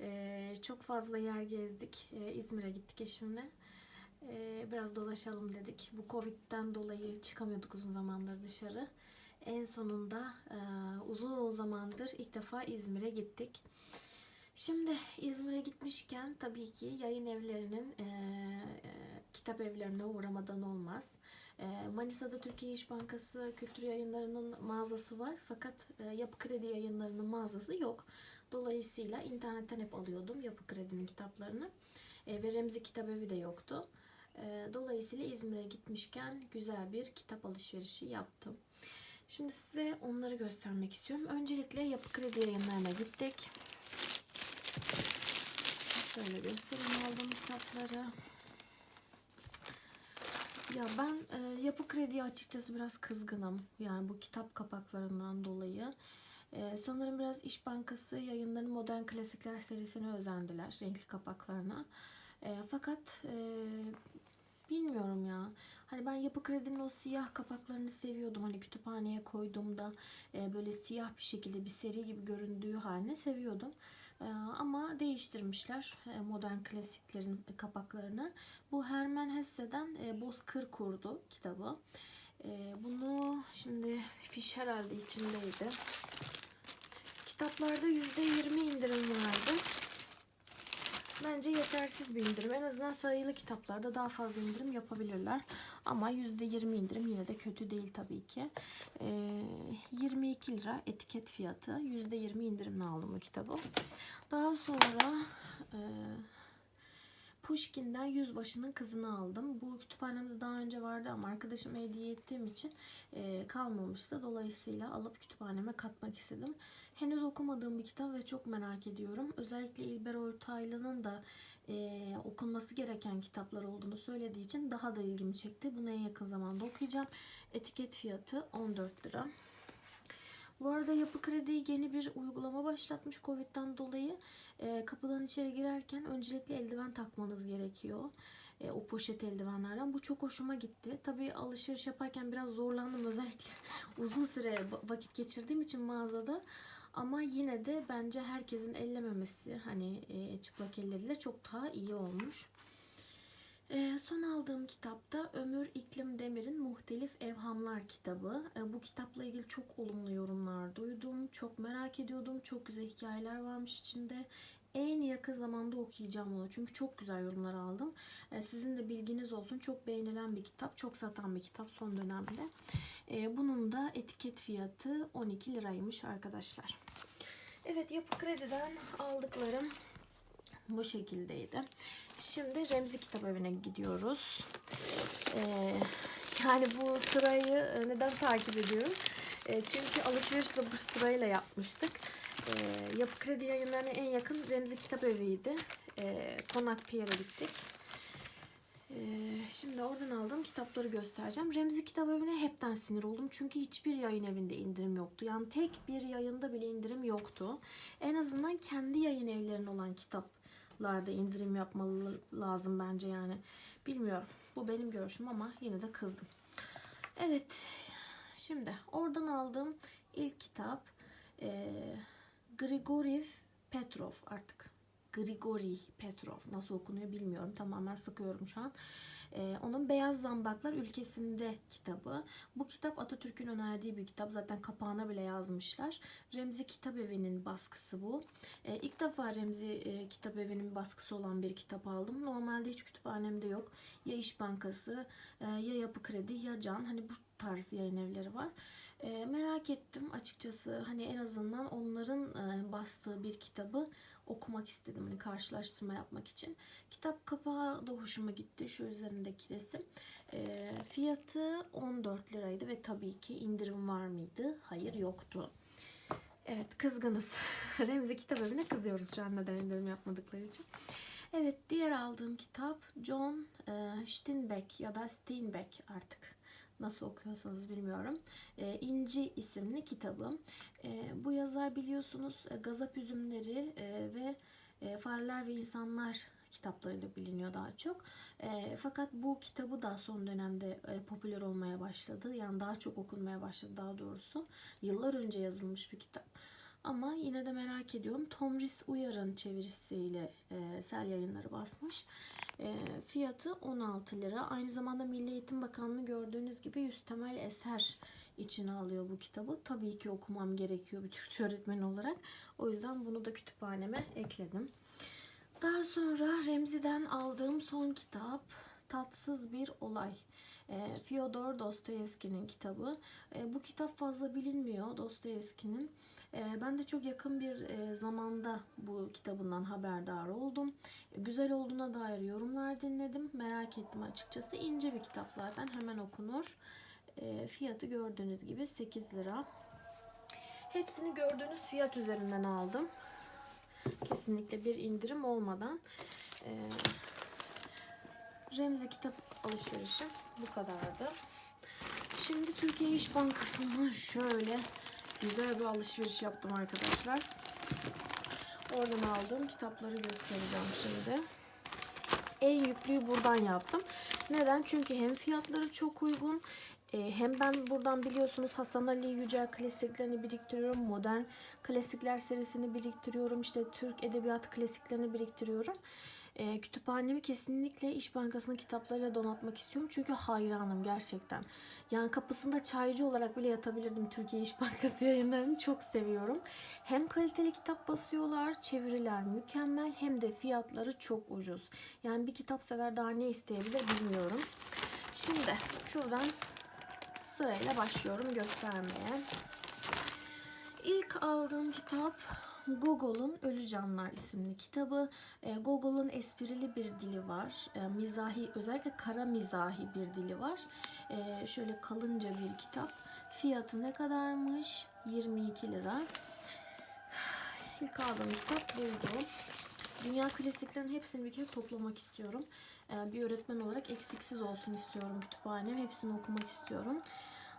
Ee, çok fazla yer gezdik. Ee, İzmir'e gittik eşimle. Ee, biraz dolaşalım dedik. Bu Covid'den dolayı çıkamıyorduk uzun zamandır dışarı. En sonunda e, uzun zamandır ilk defa İzmir'e gittik. Şimdi İzmir'e gitmişken tabii ki yayın evlerinin e, e, kitap evlerine uğramadan olmaz. E, Manisa'da Türkiye İş Bankası Kültür Yayınları'nın mağazası var fakat e, Yapı Kredi Yayınları'nın mağazası yok. Dolayısıyla internetten hep alıyordum Yapı Kredi'nin kitaplarını. E, ve Remzi Kitap Evi de yoktu. E, dolayısıyla İzmir'e gitmişken güzel bir kitap alışverişi yaptım. Şimdi size onları göstermek istiyorum. Öncelikle Yapı Kredi Yayınları'na gittik. Şöyle göstereyim aldım kitapları. Ya ben e, Yapı Kredi'ye açıkçası biraz kızgınım. Yani bu kitap kapaklarından dolayı. E, sanırım biraz İş Bankası yayınlarının Modern Klasikler serisine özendiler. Renkli kapaklarına. E, fakat e, bilmiyorum ya. Hani ben Yapı Kredi'nin o siyah kapaklarını seviyordum. Hani kütüphaneye koyduğumda e, böyle siyah bir şekilde bir seri gibi göründüğü halini seviyordum. Ee, ama değiştirmişler e, modern klasiklerin kapaklarını. Bu Hermann Hesse'den e, Bozkır Kurdu kitabı. E, bunu şimdi fiş herhalde içindeydi. Kitaplarda %20 indirim vardı. Bence yetersiz bir indirim. En azından sayılı kitaplarda daha fazla indirim yapabilirler. Ama %20 indirim yine de kötü değil tabii ki. Ee, 22 lira etiket fiyatı. %20 indirimle aldım bu kitabı. Daha sonra e, Pushkin'den Yüzbaşı'nın kızını aldım. Bu kütüphanemde daha önce vardı ama arkadaşım hediye ettiğim için e, kalmamıştı. Dolayısıyla alıp kütüphaneme katmak istedim. Henüz okumadığım bir kitap ve çok merak ediyorum. Özellikle İlber Ortaylı'nın da e, okunması gereken kitaplar olduğunu söylediği için daha da ilgimi çekti. Bunu en yakın zamanda okuyacağım. Etiket fiyatı 14 lira. Bu arada Yapı Kredi yeni bir uygulama başlatmış Covid'den dolayı. E, kapıdan içeri girerken öncelikle eldiven takmanız gerekiyor. E, o poşet eldivenlerden. Bu çok hoşuma gitti. Tabii alışveriş yaparken biraz zorlandım özellikle uzun süre vakit geçirdiğim için mağazada. Ama yine de bence herkesin ellememesi hani e, çıplak elleriyle çok daha iyi olmuş. E, son aldığım kitapta Ömür İklim Demir'in Muhtelif Evhamlar kitabı. E, bu kitapla ilgili çok olumlu yorumlar duydum. Çok merak ediyordum. Çok güzel hikayeler varmış içinde. En yakın zamanda okuyacağım onu. Çünkü çok güzel yorumlar aldım. E, sizin de bilginiz olsun. Çok beğenilen bir kitap. Çok satan bir kitap son dönemde. E, bunun da etiket fiyatı 12 liraymış arkadaşlar. Evet Yapı Kredi'den aldıklarım bu şekildeydi. Şimdi Remzi Kitap Evi'ne gidiyoruz. Ee, yani bu sırayı e, neden takip ediyorum? E, çünkü alışveriş de bu sırayla yapmıştık. E, Yapı Kredi yayınlarına en yakın Remzi Kitap Evi'ydi. E, Konak Pierre'e gittik. E, şimdi oradan aldığım kitapları göstereceğim. Remzi Kitap Evi'ne hepten sinir oldum. Çünkü hiçbir yayın evinde indirim yoktu. Yani tek bir yayında bile indirim yoktu. En azından kendi yayın evlerinin olan kitap larda indirim yapmalı lazım bence yani. Bilmiyorum. Bu benim görüşüm ama yine de kızdım. Evet. Şimdi oradan aldığım ilk kitap e, Grigoriev Petrov artık. Grigori Petrov nasıl okunuyor bilmiyorum. Tamamen sıkıyorum şu an. Ee, onun Beyaz Zambaklar Ülkesinde kitabı. Bu kitap Atatürk'ün önerdiği bir kitap. Zaten kapağına bile yazmışlar. Remzi Kitap Evi'nin baskısı bu. Ee, ilk defa Remzi e, Kitap Evi'nin baskısı olan bir kitap aldım. Normalde hiç kütüphanemde yok. Ya İş Bankası, e, ya Yapı Kredi, ya Can. Hani bu tarz yayın evleri var. E, merak ettim açıkçası hani en azından onların e, bastığı bir kitabı okumak istedim hani karşılaştırma yapmak için. Kitap kapağı da hoşuma gitti şu üzerindeki resim. E, fiyatı 14 liraydı ve tabii ki indirim var mıydı? Hayır yoktu. Evet kızgınız. Remzi kitap evine kızıyoruz şu an neden indirim yapmadıkları için. Evet diğer aldığım kitap John e, Steinbeck ya da Steinbeck artık nasıl okuyorsanız bilmiyorum. E, İnci isimli kitabım. E, bu yazar biliyorsunuz e, Gazap Üzümleri e, ve e, Fareler ve İnsanlar kitaplarıyla biliniyor daha çok. E, fakat bu kitabı da son dönemde e, popüler olmaya başladı. Yani daha çok okunmaya başladı daha doğrusu. Yıllar önce yazılmış bir kitap. Ama yine de merak ediyorum. Tomris Uyar'ın çevirisiyle e, Sel Yayınları basmış. E, fiyatı 16 lira. Aynı zamanda Milli Eğitim Bakanlığı gördüğünüz gibi 100 temel eser içine alıyor bu kitabı. Tabii ki okumam gerekiyor bir Türkçe öğretmeni olarak. O yüzden bunu da kütüphaneme ekledim. Daha sonra Remzi'den aldığım son kitap Tatsız Bir Olay. E, Fyodor Dostoyevski'nin kitabı. E, bu kitap fazla bilinmiyor Dostoyevski'nin. E, ben de çok yakın bir e, zamanda bu kitabından haberdar oldum. Güzel olduğuna dair yorumlar dinledim. Merak ettim açıkçası. İnce bir kitap zaten hemen okunur. Fiyatı gördüğünüz gibi 8 lira. Hepsini gördüğünüz fiyat üzerinden aldım. Kesinlikle bir indirim olmadan. E, Remzi kitap alışverişim bu kadardı. Şimdi Türkiye İş Bankası'ndan şöyle güzel bir alışveriş yaptım arkadaşlar. Oradan aldığım kitapları göstereceğim şimdi. En yüklüyü buradan yaptım. Neden? Çünkü hem fiyatları çok uygun e, hem ben buradan biliyorsunuz Hasan Ali Yücel klasiklerini biriktiriyorum. Modern klasikler serisini biriktiriyorum. İşte Türk edebiyat klasiklerini biriktiriyorum. E, kütüphanemi kesinlikle İş Bankası'nın kitaplarıyla donatmak istiyorum. Çünkü hayranım gerçekten. Yani kapısında çaycı olarak bile yatabilirdim Türkiye İş Bankası yayınlarını. Çok seviyorum. Hem kaliteli kitap basıyorlar, çeviriler mükemmel hem de fiyatları çok ucuz. Yani bir kitap sever daha ne isteyebilir bilmiyorum. Şimdi şuradan sırayla başlıyorum göstermeye. İlk aldığım kitap Gogol'un Ölü Canlar isimli kitabı. E, Gogol'un esprili bir dili var. E, mizahi, özellikle kara mizahi bir dili var. E, şöyle kalınca bir kitap. Fiyatı ne kadarmış? 22 lira. İlk aldığım kitap buydu. Dünya klasiklerin hepsini bir kere toplamak istiyorum. E, bir öğretmen olarak eksiksiz olsun istiyorum kütüphanem. Hepsini okumak istiyorum.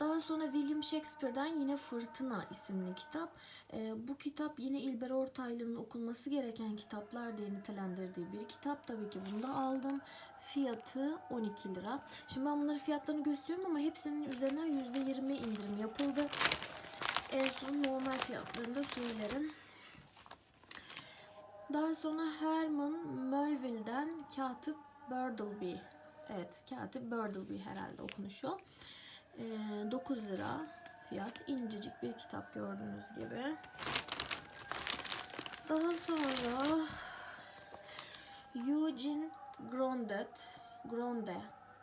Daha sonra William Shakespeare'den yine Fırtına isimli kitap. Ee, bu kitap yine İlber Ortaylı'nın okunması gereken kitaplar diye nitelendirdiği bir kitap. Tabii ki bunu da aldım. Fiyatı 12 lira. Şimdi ben bunları fiyatlarını gösteriyorum ama hepsinin üzerinden %20 indirim yapıldı. En son normal fiyatlarını da söylerim. Daha sonra Herman Melville'den Katip Bartleby. Evet, Katip Bartleby herhalde okunuşu. 9 ee, lira fiyat. incecik bir kitap gördüğünüz gibi. Daha sonra Eugene Grondet Gronde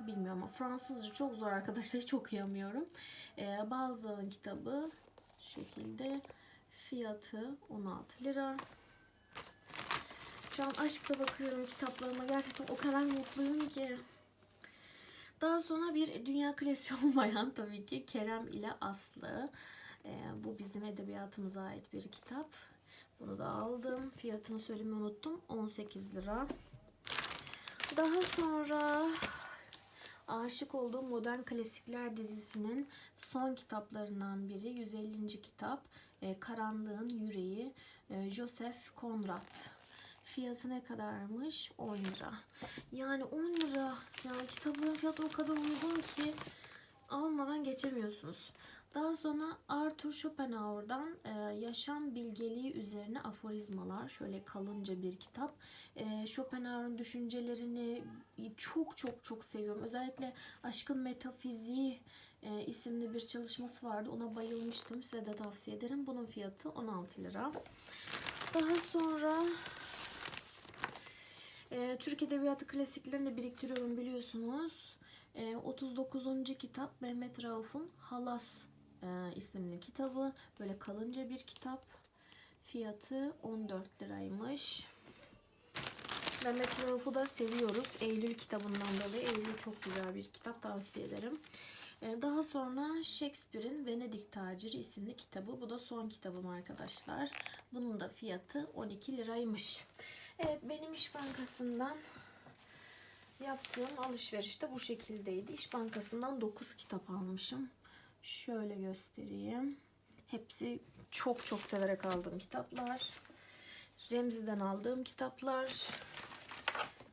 bilmiyorum ama Fransızca çok zor arkadaşlar hiç okuyamıyorum. Ee, bazılarının kitabı şu şekilde fiyatı 16 lira. Şu an aşkla bakıyorum kitaplarıma. Gerçekten o kadar mutluyum ki. Daha sonra bir dünya klasiği olmayan tabii ki Kerem ile Aslı. Ee, bu bizim edebiyatımıza ait bir kitap. Bunu da aldım. Fiyatını söylemeyi unuttum. 18 lira. Daha sonra aşık olduğum Modern Klasikler dizisinin son kitaplarından biri. 150. kitap. E, Karanlığın Yüreği. E, Joseph Conrad Fiyatı ne kadarmış? 10 lira. Yani 10 lira. Yani kitabın fiyatı o kadar uygun ki almadan geçemiyorsunuz. Daha sonra Arthur Schopenhauer'dan e, yaşam bilgeliği üzerine aforizmalar. Şöyle kalınca bir kitap. E, Schopenhauer'ın düşüncelerini çok çok çok seviyorum. Özellikle Aşkın Metafiziği e, isimli bir çalışması vardı. Ona bayılmıştım. Size de tavsiye ederim. Bunun fiyatı 16 lira. Daha sonra e, Türk Edebiyatı klasiklerini de biriktiriyorum biliyorsunuz. E, ee, 39. kitap Mehmet Rauf'un Halas e, isimli kitabı. Böyle kalınca bir kitap. Fiyatı 14 liraymış. Mehmet Rauf'u da seviyoruz. Eylül kitabından dolayı. Eylül çok güzel bir kitap tavsiye ederim. Daha sonra Shakespeare'in Venedik Taciri isimli kitabı. Bu da son kitabım arkadaşlar. Bunun da fiyatı 12 liraymış. Evet benim İş Bankası'ndan yaptığım alışveriş de bu şekildeydi. İş Bankası'ndan 9 kitap almışım. Şöyle göstereyim. Hepsi çok çok severek aldığım kitaplar. Remzi'den aldığım kitaplar.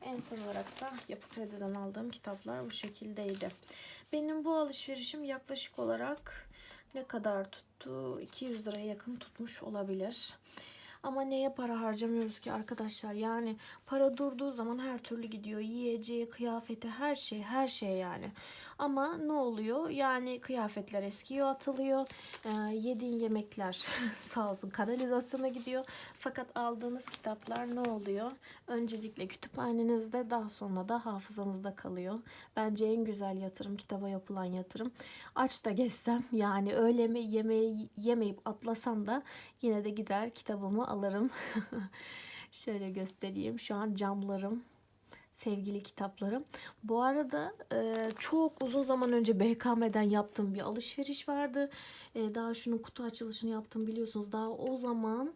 En son olarak da Yapı Kredi'den aldığım kitaplar bu şekildeydi. Benim bu alışverişim yaklaşık olarak ne kadar tuttu? 200 liraya yakın tutmuş olabilir. Ama neye para harcamıyoruz ki arkadaşlar? Yani para durduğu zaman her türlü gidiyor. Yiyeceği, kıyafeti, her şey, her şey yani. Ama ne oluyor? Yani kıyafetler eskiyor, atılıyor. Ee, yediğin yemekler sağ olsun kanalizasyona gidiyor. Fakat aldığınız kitaplar ne oluyor? Öncelikle kütüphanenizde daha sonra da hafızanızda kalıyor. Bence en güzel yatırım kitaba yapılan yatırım. Aç da gezsem yani öyle mi yemeği yemeyip atlasam da yine de gider kitabımı alırım. Şöyle göstereyim. Şu an camlarım sevgili kitaplarım. Bu arada e, çok uzun zaman önce BKM'den yaptığım bir alışveriş vardı. E, daha şunun kutu açılışını yaptım biliyorsunuz. Daha o zaman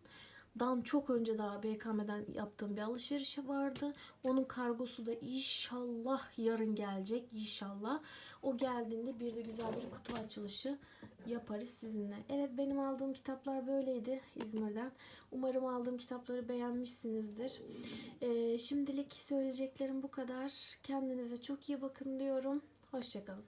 dan çok önce daha BKM'den yaptığım bir alışveriş vardı. Onun kargosu da inşallah yarın gelecek inşallah. O geldiğinde bir de güzel bir kutu açılışı yaparız sizinle. Evet benim aldığım kitaplar böyleydi İzmir'den. Umarım aldığım kitapları beğenmişsinizdir. Ee, şimdilik söyleyeceklerim bu kadar. Kendinize çok iyi bakın diyorum. Hoşçakalın.